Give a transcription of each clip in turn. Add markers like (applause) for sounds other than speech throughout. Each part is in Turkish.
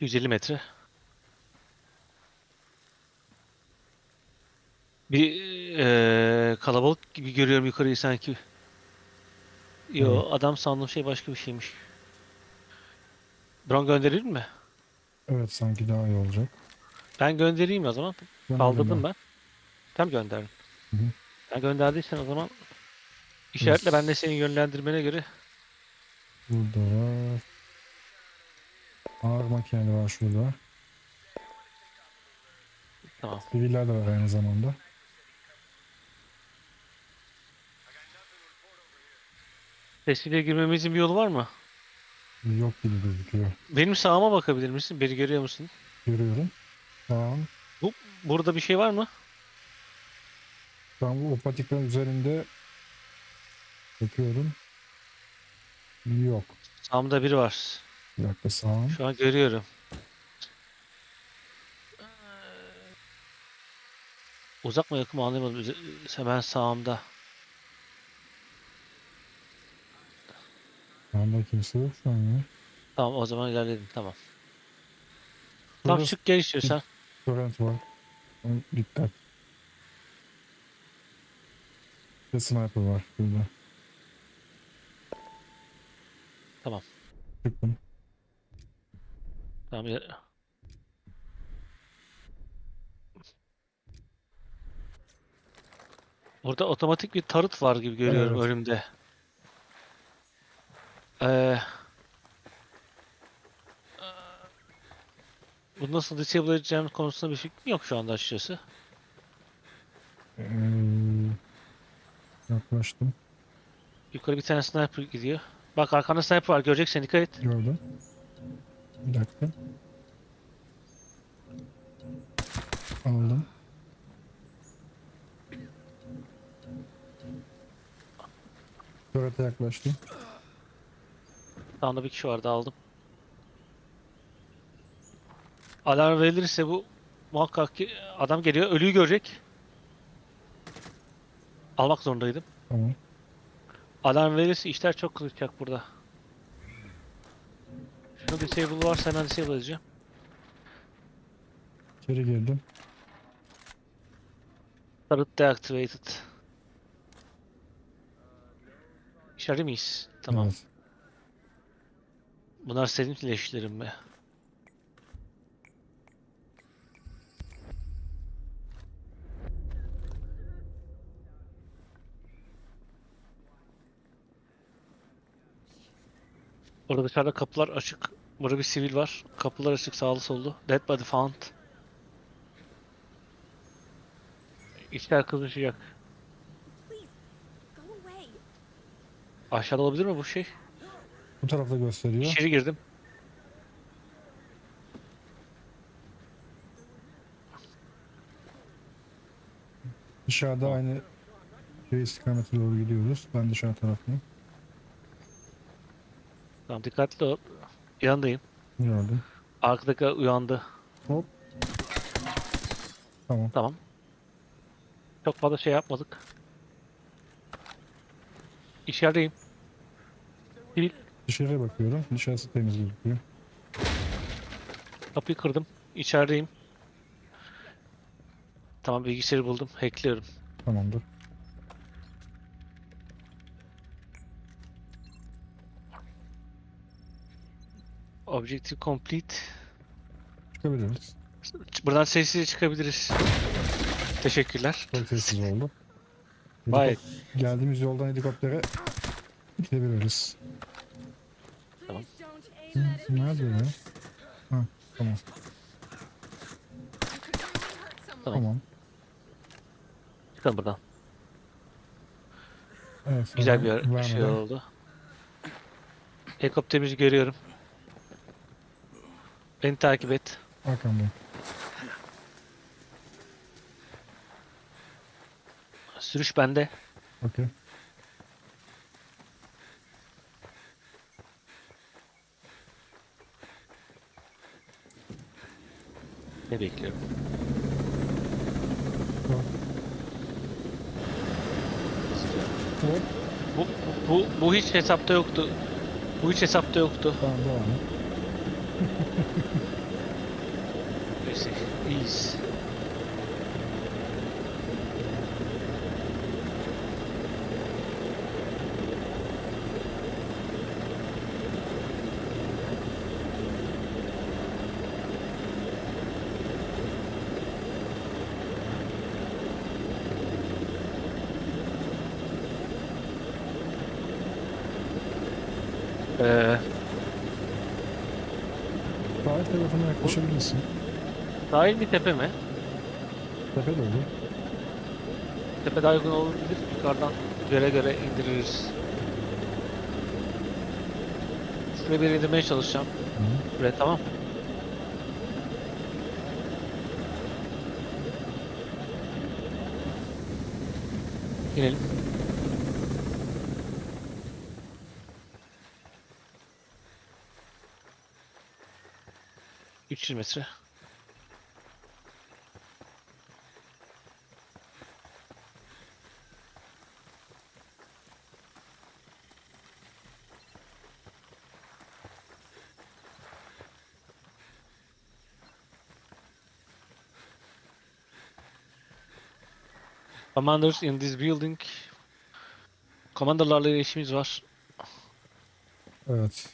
150 metre. Bir eee, kalabalık gibi görüyorum yukarıyı sanki. Yo adam sandığım şey başka bir şeymiş. Drone gönderir mi? Evet sanki daha iyi olacak. Ben göndereyim o zaman. Gönderdim Kaldırdım ben. ben. Tam gönderdim. Hı hı. Ben gönderdiysen o zaman işaretle ben de senin yönlendirmene göre Burada. Ağır makineli var şurada. tamam. Siviller de var aynı zamanda. Tespite girmemizin bir yolu var mı? Yok gibi gözüküyor. Benim sağıma bakabilir misin? Beni görüyor musun? Görüyorum. Tamam. Burada bir şey var mı? An bu patiklerin üzerinde bakıyorum. Yok. Sağımda biri var. Bir dakika sağım. Şu an görüyorum. Uzak mı yakın mı anlayamadım. Üze- Hemen sağımda. Sağımda kimse yok şu an ya. Tamam o zaman ilerledim. Tamam. Tamam Burada çık gel istiyorsan. torrent var. Ama Dikkat. Bir sniper var burada. Tamam. Çıktım. Tamam. iler- Burada otomatik bir tarıt var gibi görüyorum Evet. önümde. Ee, bu nasıl disable edeceğim konusunda bir fikrim yok şu anda açıkçası. Ee, yaklaştım. Yukarı bir tane sniper gidiyor. Bak arkanda sniper var göreceksin dikkat et. Gördüm. Bir dakika. Aldım. Turret'e yaklaştım. Sağında bir kişi vardı aldım. Alarm verilirse bu muhakkak ki adam geliyor ölüyü görecek. Almak zorundaydım. Tamam. Alarm verirse işler çok kızacak burada. Şunu disable varsa hemen disable edeceğim. İçeri girdim. Turret deactivated. İçeride miyiz? Tamam. Evet. Bunlar senin leşlerin mi? Orada dışarıda kapılar açık. Burada bir sivil var. Kapılar açık sağlı sollu. Dead body found. İşler kızışacak. Away. Aşağıda olabilir mi bu şey? Bu tarafta gösteriyor. İçeri girdim. Dışarıda aynı şey istikamete doğru gidiyoruz. Ben dışarı taraftayım. Tamam dikkatli ol. Yanındayım. Gördüm. Arkadaki uyandı. Hop. Tamam. Tamam. Çok fazla şey yapmadık. İçerideyim. Sivil. Dışarıya bakıyorum. Dışarısı temiz gözüküyor. Kapıyı kırdım. İçerideyim. Tamam bilgisayarı buldum. Hackliyorum. Tamamdır. Objective complete. Çıkabiliriz. Buradan sessizce çıkabiliriz. Teşekkürler. Çok sessiz oldu. Gayet. Geldiğimiz yoldan helikoptere gidebiliriz. Tamam. Hı. Nerede ya? Ha, tamam. Someone. Tamam. Çıkalım buradan. Evet, Güzel bir şey oldu. Helikopterimizi görüyorum. Beni takip et. Arkamdayım. Sürüş bende. Okey. Ne bekliyorum? Bu, bu, bu hiç hesapta yoktu. Bu hiç hesapta yoktu. Tamam devam et. Neyse. İyiyiz. Ee, Tarafına yaklaşabilirsin. sahil bir tepe mi? Tepe de olur. Tepe daha uygun olabilir. Yukarıdan göre göre indiririz. Şuraya bir indirmeye çalışacağım. Hı. Buraya tamam. İnelim. Üç yüz metre. Commanders in this building. Commanderlarla iletişimimiz var. Evet.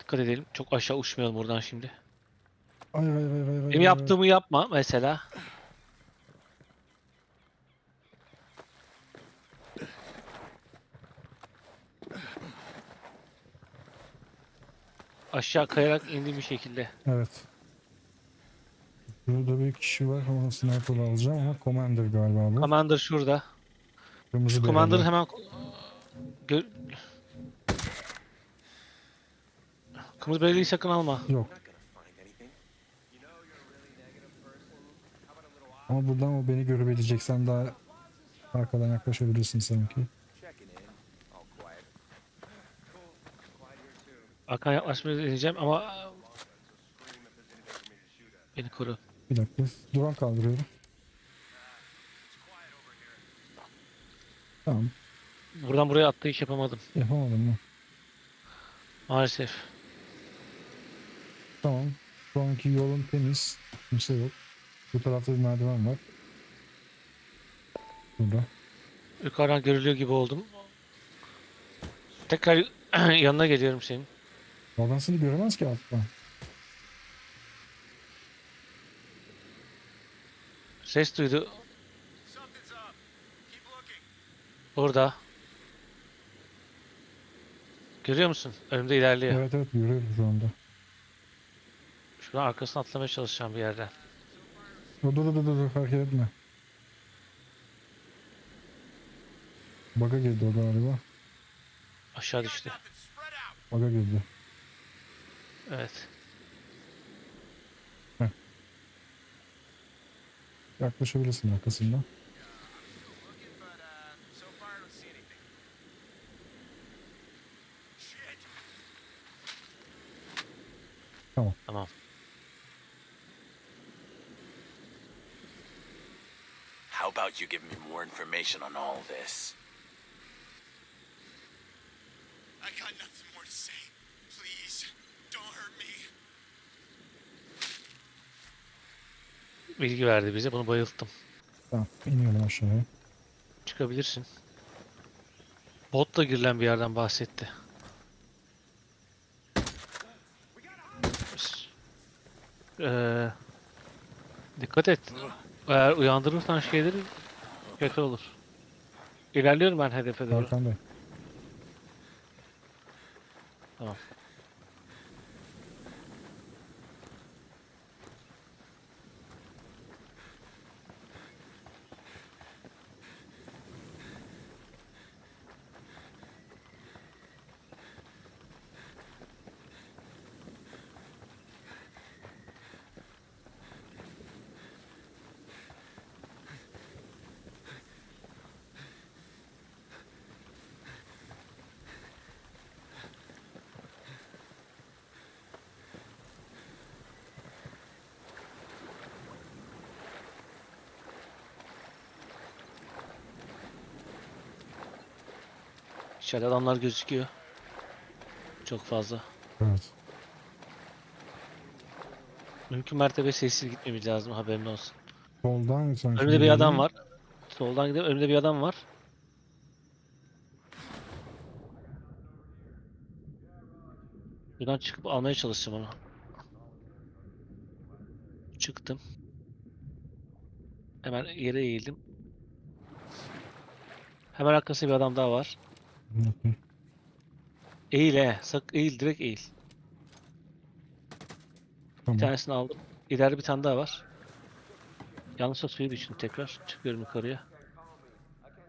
Dikkat edelim. Çok aşağı uçmayalım buradan şimdi. Ay ay ay ay ay. Benim ay. yaptığımı yapma mesela. Aşağı kayarak indiğim bir şekilde. Evet. Burada bir kişi var ama sniper alacağım ama commander galiba bu. Commander şurada. Kırmızı Şu bereli. Commander'ı hemen Gö... Kırmızı belirliği sakın alma. Yok. Ama buradan o beni görebilecek. Sen daha arkadan yaklaşabilirsin sanki. Arkadan yaklaşmaya deneyeceğim ama beni koru. Bir dakika. Drone kaldırıyorum. Tamam. Buradan buraya atlayış yapamadım Yapamadım mı? maalesef. Tamam. Şu anki yolun temiz. Kimse yok. Bu tarafta bir merdiven var. Burada. Yukarıdan görülüyor gibi oldum. Tekrar (clears throat) yanına geliyorum senin. Seni göremez ki alttan. Ses duydu. Burada. Görüyor musun? Önümde ilerliyor. Evet evet görüyorum şu anda. Şuradan arkasına atlamaya çalışacağım bir yerden. Dur dur dur dur, hareket etme. Baga girdi o galiba. Aşağı düştü. Baga girdi. Evet. Yaklaşabilirsin arkasından. Tamam. How about you give me more information on all this? I got nothing more to say. Please, don't hurt me. Bilgi verdi bize. Bunu bayılttım. Tamam iniyorum aşağıya. Çıkabilirsin. Botla girilen bir yerden bahsetti. Ee, dikkat et. Eğer uyandırırsan şeyleri kötü olur. İlerliyorum ben hedefe doğru. Arkandayım. Tamam. İçeride adamlar gözüküyor. Çok fazla. Evet. Mümkün mertebe sessiz gitmemiz lazım haberin olsun. Soldan sanki. Önümde bir adam var. Soldan gidelim. Önümde bir adam var. Buradan çıkıp almaya çalışacağım onu. Çıktım. Hemen yere eğildim. Hemen arkasında bir adam daha var. Eğil he. Sak eğil direkt eğil. Tamam. Bir tanesini aldım. İleride bir tane daha var. Yanlışlıkla suyu düştüm tekrar. Çıkıyorum yukarıya.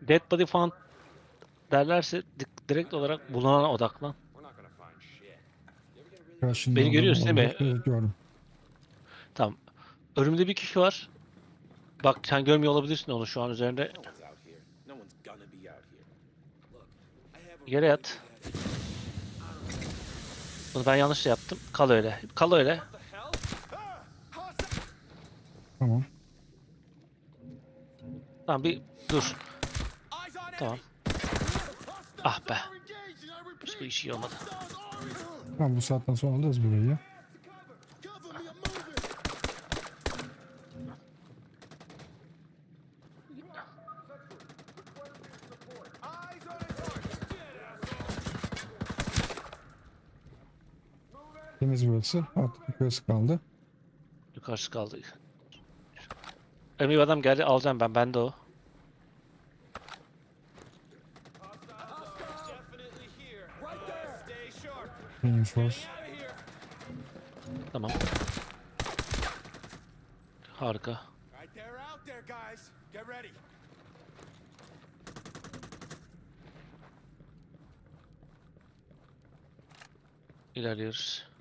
Dead body found derlerse di- direkt olarak bulunana odaklan. Karşında Beni görüyorsun değil mi? gördüm. Tamam. Önümde bir kişi var. Bak sen görmüyor olabilirsin onu şu an üzerinde. Yere yat. Bunu ben yanlış yaptım. Kal öyle. Kal öyle. Tamam. Tamam bir dur. Tamam. Ah be. Hiçbir işi olmadı. Tamam bu saatten sonra alırız burayı ya. Temiz burası. Artık yukarısı kaldı. Yukarısı kaldı. Bir adam geldi alacağım ben. Bende o. Reinforce. Tamam. Harika. Right there, out there, guys. Get ready. İlerliyoruz.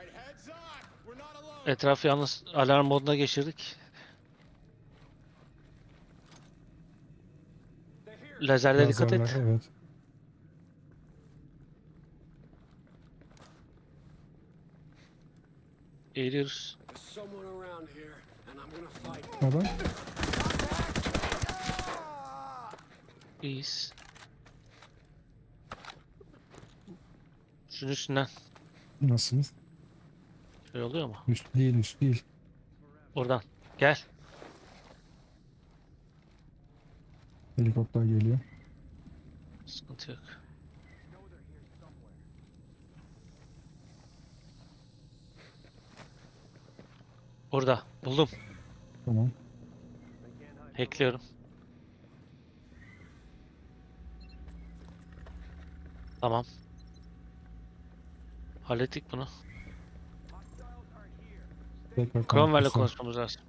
All right, heads on. We're not alone. Etrafı yalnız alarm moduna geçirdik. Lazerlere dikkat et. Lazerler, Evet. Eğiliyoruz. someone around here, and I'm gonna fight. Adam. İyiyiz. Şunun üstünden. Nasıl? Şey oluyor mu? Üst değil üst değil. Oradan. Gel. Helikopter geliyor. Sıkıntı yok. Orada. Buldum. Tamam. Hackliyorum. Tamam. Hallettik bunu. Tekrar Cromwell'le kampüse. konuşmamız lazım.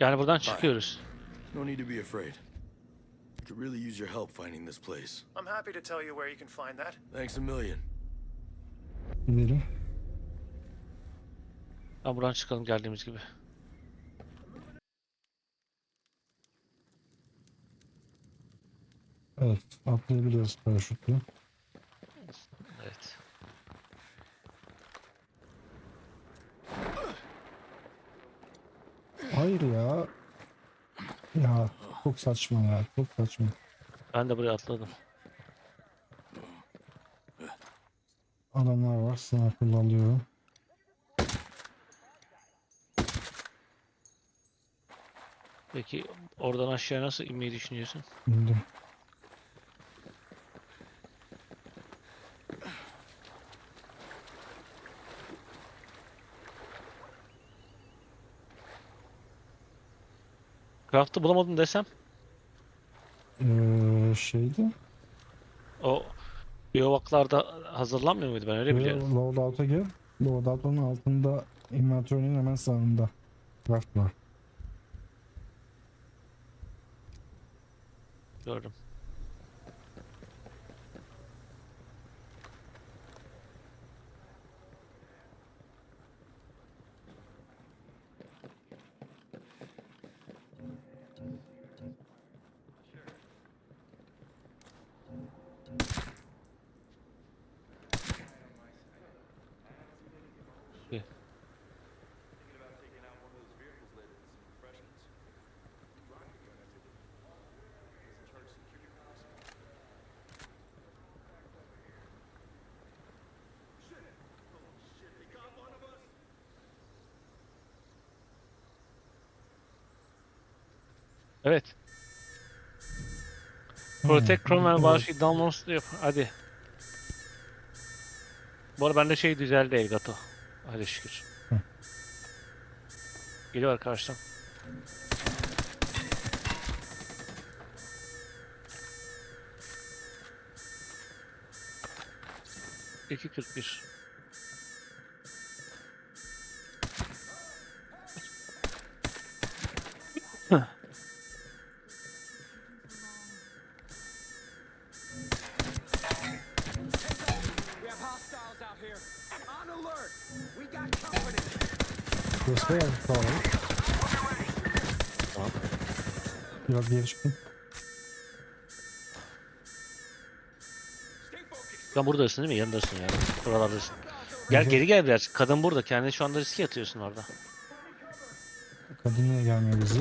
Yani buradan çıkıyoruz. No need to be afraid. Could really use your help finding this place. I'm happy to tell you where you can find that. Thanks a million. Gidelim. Tamam buradan çıkalım geldiğimiz gibi. Evet. Atlayabiliyoruz paraşütle. Evet. Hayır ya. Ya çok saçma ya. Çok saçma. Ben de buraya atladım. Adamlar var. Sniper alıyorum. Peki oradan aşağı nasıl inmeyi düşünüyorsun? İndim. Craft'ı bulamadım desem Ee, şeydi. o biyovaklarda hazırlanmıyor muydu ben öyle biliyorum. Loadout'a gel. Loadout'un altında inventörünün hemen sağında. Craft var. Gördüm. ki. Evet. Protect hmm, Chrome and Barshi downloads yap. Hadi. Bu arada bende şey düzeldi Elgato. Hadi şükür. Geliyor karşıdan. İki kırk bir. Biraz geri çıkın. Sen buradasın değil mi? Yanındasın yani. Buralardasın. Gel hı. geri gel biraz. Kadın burada. Kendini şu anda riske atıyorsun orada. Kadın yine gelmiyor bize.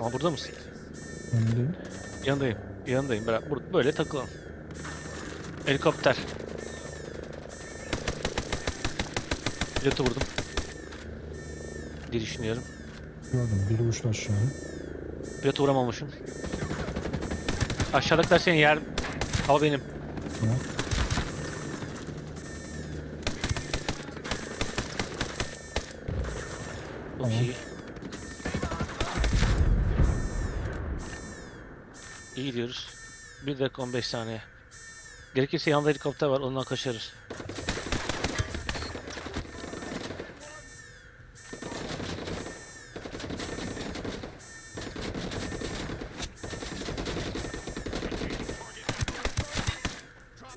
Ama burada mısın? Önündeyim. Yanındayım. Yanındayım. Bırak. Böyle takılalım. Helikopter. Pilotu vurdum. diye düşünüyorum. Gördüm. Biri uçtu aşağıya. Pilotu vuramamışım. Aşağıdakiler senin yer... Hava benim. Tamam. Çok Tamam. iyi. Gidiyoruz. 1 dakika 15 saniye. Gerekirse yanında helikopter var ondan kaçarız.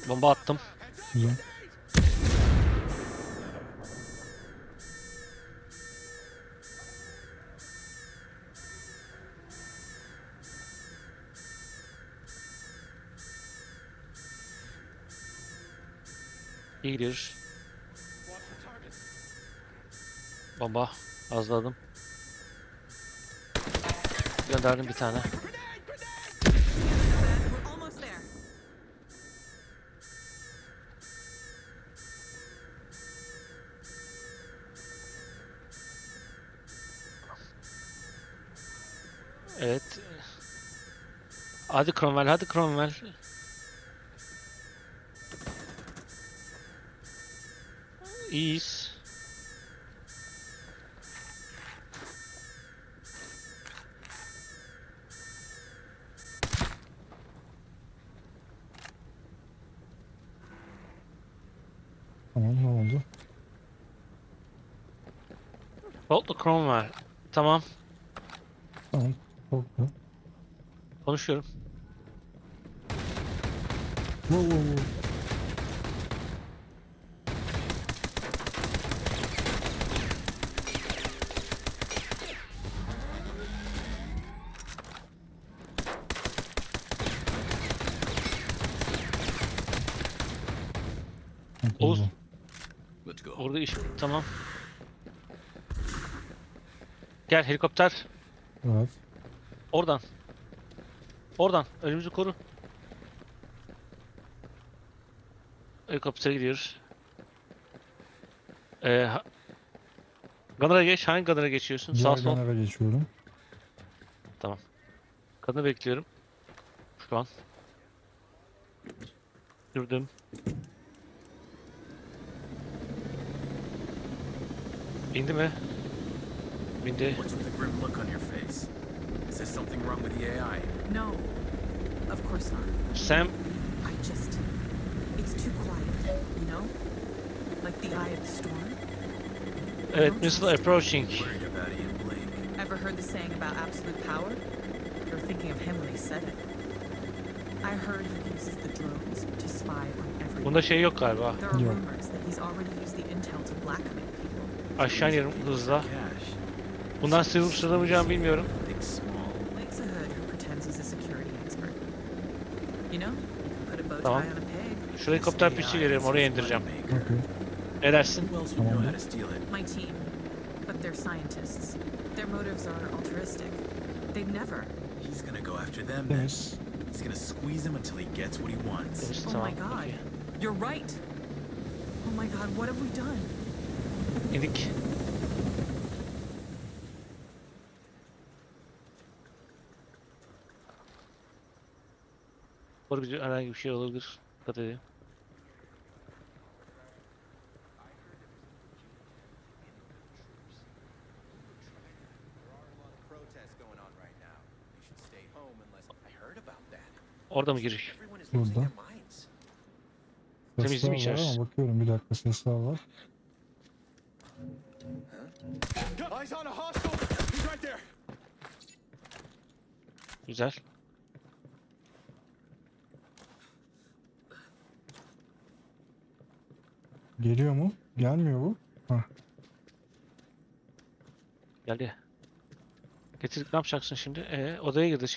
Bomba attım. Güzel. İyi gidiyoruz. Bomba azladım. Gönderdim bir tane. Evet. Hadi Cromwell, hadi Cromwell. İyiyiz. Tamam ne oldu? Boltlu Cromwell. Tamam. Tamam. Korktu. Konuşuyorum. Wow, wow, wow. Çok Oğuz. güzel. Orada iş tamam. Gel helikopter. Evet. Oradan. Oradan. Önümüzü koru. Helikoptere gidiyoruz. Ee, ha- Gunner'a geç. Hangi Gunner'a geçiyorsun? Sağ Diğer sol. kanara geçiyorum. Gunner'ı bekliyorum. Şu an. Sürdüm. İndi mi? Bindi. What's with the grim look on your face? Is there something wrong with the AI? No, of course not. Sam I just. It's too quiet, you know? Like the eye of the storm. Uh, evet, missile approaching. Worried about Ian Blake. Ever heard the saying about absolute power? You're thinking of him when he said it. I heard he uses the drones to spy on everyone. Bunda şey yok galiba. There are Yok. rumors that he's already used the intel to blackmail people. Aşağı inerim hızla. Bundan sıyrılıp sığınamayacağımı bilmiyorum. Tamam. Şu helikopter pisti veriyorum oraya indireceğim. Okey. Ne dersin? Never, He's gonna go after them then. He's gonna squeeze him until he gets what he wants. Oh tamam. my god. You're right. Oh my god, what have we done? Orada bir herhangi bir şey olabilir. Dikkat edin. Orada mı giriş? Burada. Temizliği mi bakıyorum bir dakika sesler var. Güzel. Geliyor mu? Gelmiyor bu. Hah. Geldi. Getirdik ne yapacaksın şimdi? Ee, odaya girdi